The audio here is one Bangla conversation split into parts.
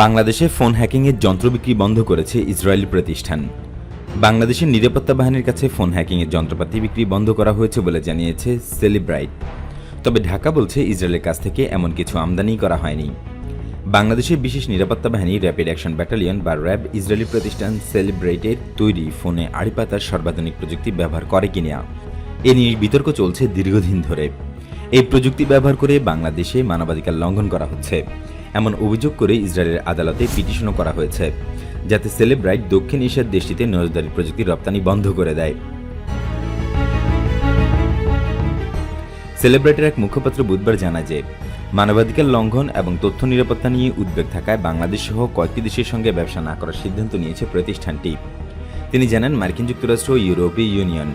বাংলাদেশে ফোন হ্যাকিংয়ের যন্ত্র বিক্রি বন্ধ করেছে ইসরায়েলি প্রতিষ্ঠান। বাংলাদেশের নিরাপত্তা বাহিনীর কাছে ফোন হ্যাকিংয়ের যন্ত্রপাতি বিক্রি বন্ধ করা হয়েছে বলে জানিয়েছে সেলিব্রাইট। তবে ঢাকা বলছে ইসরায়েলের কাছ থেকে এমন কিছু আমদানি করা হয়নি। বাংলাদেশের বিশেষ নিরাপত্তা বাহিনী র্যাপিড অ্যাকশন ব্যাটালিয়ন বা র্যাব ইসরায়েলি প্রতিষ্ঠান সেলিব্রেটের তৈরি ফোনে আড়িপাতার সর্বাধুনিক প্রযুক্তি ব্যবহার করে কিনা, এ নিয়ে বিতর্ক চলছে দীর্ঘদিন ধরে। এই প্রযুক্তি ব্যবহার করে বাংলাদেশে মানবাধিকার লঙ্ঘন করা হচ্ছে। এমন অভিযোগ করে ইসরায়েলের আদালতে পিটিশনও করা হয়েছে, যাতে সেলেব্রাইট দক্ষিণ এশিয়ার দেশটিতে নজরদারি প্রযুক্তি রপ্তানি বন্ধ করে দেয়। সেলিব্রেটের এক মুখপাত্র বুধবার জানায় যে, মানবাধিকার লঙ্ঘন এবং তথ্য নিরাপত্তা নিয়ে উদ্বেগ থাকায় বাংলাদেশ সহ কয়েকটি দেশের সঙ্গে ব্যবসা না করার সিদ্ধান্ত নিয়েছে প্রতিষ্ঠানটি। তিনি জানান, মার্কিন যুক্তরাষ্ট্র ও ইউরোপীয় ইউনিয়ন,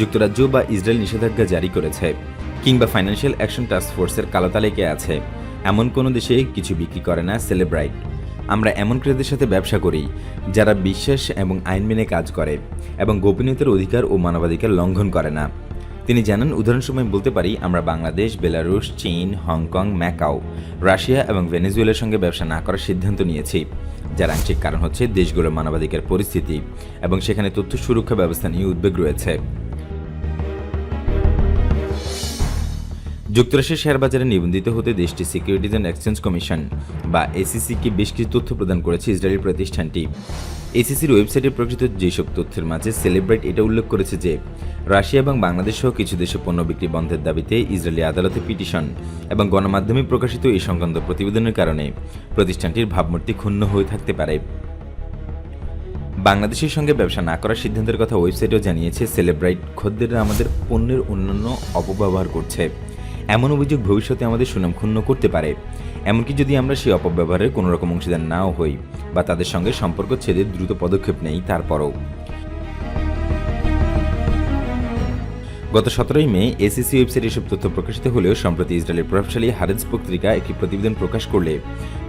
যুক্তরাজ্য বা ইসরায়েল নিষেধাজ্ঞা জারি করেছে, কিংবা ফাইন্যান্সিয়াল অ্যাকশন টাস্ক ফোর্সের কালো তালিকায় আছে। এমন কোনো দেশে কিছু বিক্রি করে না সেলেব্রাইট। আমরা এমন ক্রেতাদের সাথে ব্যবসা করি, যারা বিশ্বাস এবং আইন মেনে কাজ করে এবং গোপনীয়তার অধিকার ও মানবাধিকার লঙ্ঘন করে না। তিনি জানান উদাহরণসময় বলতে পারি, আমরা বাংলাদেশ, বেলারুশ, চীন, হংকং, ম্যাকাও, রাশিয়া এবং ভেনেজুয়েলার সঙ্গে ব্যবসা না করার সিদ্ধান্ত নিয়েছি, যার আংশিক কারণ হচ্ছে দেশগুলোর মানবাধিকার পরিস্থিতি এবং সেখানে তথ্য সুরক্ষা ব্যবস্থা নিয়ে উদ্বেগ রয়েছে। যুক্তরাষ্ট্রের শেয়ার বাজারে নিবন্ধিত হতে দেশটি সিকিউরিটিজ অ্যান্ড এক্সচেঞ্জ কমিশন বা এসিসিকে বেশ কিছু তথ্য প্রদান করেছে ইসরায়েলি প্রতিষ্ঠানটি। এসিসির ওয়েবসাইটে প্রকৃত যেসব তথ্যের মাঝে সেলিব্রেট এটা উল্লেখ করেছে যে, রাশিয়া এবং বাংলাদেশ সহ কিছু দেশে পণ্য বিক্রি বন্ধের দাবিতে ইসরায়েলি আদালতে পিটিশন এবং গণমাধ্যমে প্রকাশিত এই সংক্রান্ত প্রতিবেদনের কারণে প্রতিষ্ঠানটির ভাবমূর্তি ক্ষুণ্ণ হয়ে থাকতে পারে। বাংলাদেশের সঙ্গে ব্যবসা না করার সিদ্ধান্তের কথা ওয়েবসাইটেও জানিয়েছে সেলিব্রাইট খদ্দেররা আমাদের পণ্যের অন্যান্য অপব্যবহার করছে। এমন অভিযোগ ভবিষ্যতে আমাদের সুনাম ক্ষুণ্ণ করতে পারে। এমনকি যদি আমরা সেই অপব্যবহারের কোনো রকম অংশীদার নাও হই বা তাদের সঙ্গে সম্পর্ক ছেদে দ্রুত পদক্ষেপ নেই, তারপরও। গত সতেরোই মে এসিসি ওয়েবসাইটে এসব তথ্য প্রকাশিত হলেও সম্প্রতি ইসরায়েলের প্রভাবশালী হারেন্স পত্রিকা একটি প্রতিবেদন প্রকাশ করলে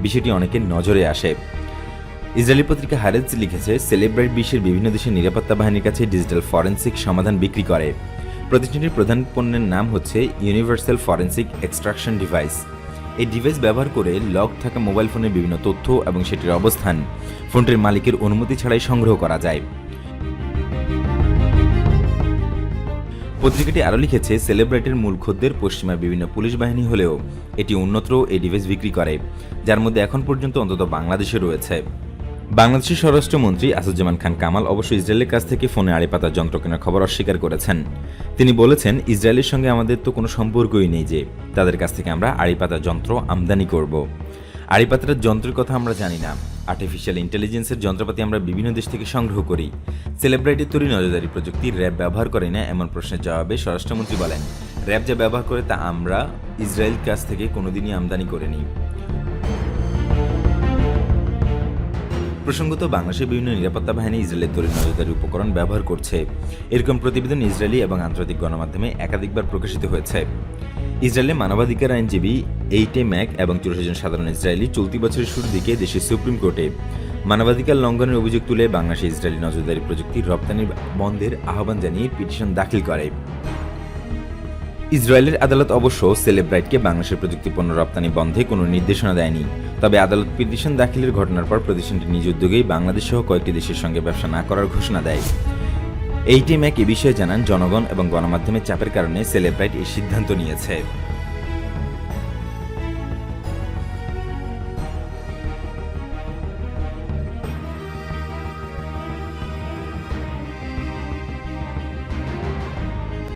বিষয়টি অনেকের নজরে আসে। ইসরায়েলি পত্রিকা হারেজ লিখেছে, সেলিব্রেট বিশ্বের বিভিন্ন দেশের নিরাপত্তা বাহিনীর কাছে ডিজিটাল ফরেন্সিক সমাধান বিক্রি করে। প্রতিষ্ঠানটির প্রধান পণ্যের নাম হচ্ছে ইউনিভার্সাল ফরেন্সিক এক্সট্রাকশন ডিভাইস এই ডিভাইস ব্যবহার করে লক থাকা মোবাইল ফোনের বিভিন্ন তথ্য এবং সেটির অবস্থান ফোনটির মালিকের অনুমতি ছাড়াই সংগ্রহ করা যায়। পত্রিকাটি আরও লিখেছে সেলিব্রেটের মূল খদ্দের পশ্চিমা বিভিন্ন পুলিশ বাহিনী হলেও এটি অন্যত্র এই ডিভাইস বিক্রি করে, যার মধ্যে এখন পর্যন্ত অন্তত বাংলাদেশে রয়েছে। বাংলাদেশের স্বরাষ্ট্রমন্ত্রী আসাদুজ্জামান খান কামাল অবশ্য ইসরায়েলের কাছ থেকে ফোনে আড়িপাতার যন্ত্র কেনার খবর অস্বীকার করেছেন। তিনি বলেছেন, ইসরায়েলের সঙ্গে আমাদের তো কোনো সম্পর্কই নেই যে তাদের কাছ থেকে আমরা আড়িপাতার যন্ত্র আমদানি করব। আড়িপাতার যন্ত্রের কথা আমরা জানি না। আর্টিফিশিয়াল ইন্টেলিজেন্সের যন্ত্রপাতি আমরা বিভিন্ন দেশ থেকে সংগ্রহ করি। সেলিব্রিটির তৈরি নজরদারি প্রযুক্তি র্যাব ব্যবহার করে না, এমন প্রশ্নের জবাবে স্বরাষ্ট্রমন্ত্রী বলেন, র্যাব যা ব্যবহার করে তা আমরা ইসরায়েল কাছ থেকে কোনোদিনই আমদানি করিনি। প্রসঙ্গত, বাংলাদেশের বিভিন্ন নিরাপত্তা বাহিনী ইসরায়েলের তৈরি নজরদারি উপকরণ ব্যবহার করছে। এরকম প্রতিবেদন ইসরায়েলি এবং আন্তর্জাতিক গণমাধ্যমে একাধিকবার প্রকাশিত হয়েছে। ইসরায়েলের মানবাধিকার আইনজীবী এইটে ম্যাক এবং চুরাশি জন সাধারণ ইসরায়েলি চলতি বছরের শুরুর দিকে দেশের সুপ্রিম কোর্টে মানবাধিকার লঙ্ঘনের অভিযোগ তুলে বাংলাদেশে ইসরায়েলি নজরদারি প্রযুক্তির রপ্তানি বন্ধের আহ্বান জানিয়ে পিটিশন দাখিল করে। ইসরায়েলের আদালত অবশ্য সেলেব্রাইটকে বাংলাদেশের প্রযুক্তি পণ্য রপ্তানি বন্ধে কোনো নির্দেশনা দেয়নি। তবে আদালত পিটিশন দাখিলের ঘটনার পর প্রতিষ্ঠানটি নিজ উদ্যোগেই বাংলাদেশ সহ কয়েকটি দেশের সঙ্গে ব্যবসা না করার ঘোষণা দেয়। এই টিম এক এ বিষয়ে জানান, জনগণ এবং গণমাধ্যমের চাপের কারণে সেলেব্রাইট এই সিদ্ধান্ত নিয়েছে।